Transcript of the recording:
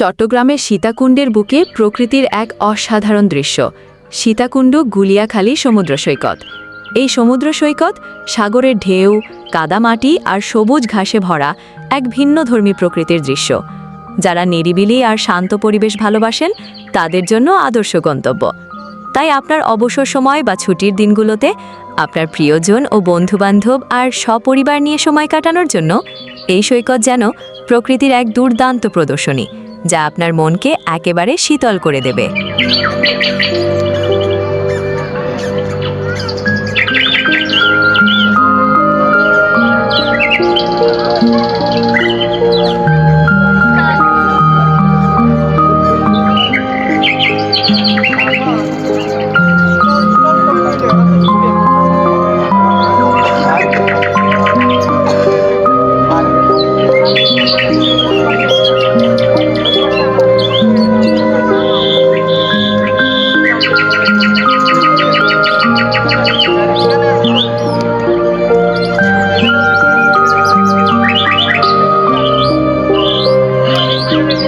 চট্টগ্রামের সীতাকুণ্ডের বুকে প্রকৃতির এক অসাধারণ দৃশ্য। সীতাকুণ্ড গুলিয়াখালী সমুদ্র সৈকত। এই সমুদ্র সৈকত সাগরের ঢেউ, কাদামাটি আর সবুজ ঘাসে ভরা এক ভিন্নধর্মী প্রকৃতির দৃশ্য। যারা নিরিবিলি আর শান্ত পরিবেশ ভালোবাসেন, তাদের জন্য আদর্শ গন্তব্য। তাই আপনার অবসর সময় বা ছুটির দিনগুলোতে আপনার প্রিয়জন ও বন্ধুবান্ধব আর সপরিবার নিয়ে সময় কাটানোর জন্য এই সৈকত যেন প্রকৃতির এক দুর্দান্ত প্রদর্শনী। যা আপনার মনকে একেবারে শীতল করে দেবে।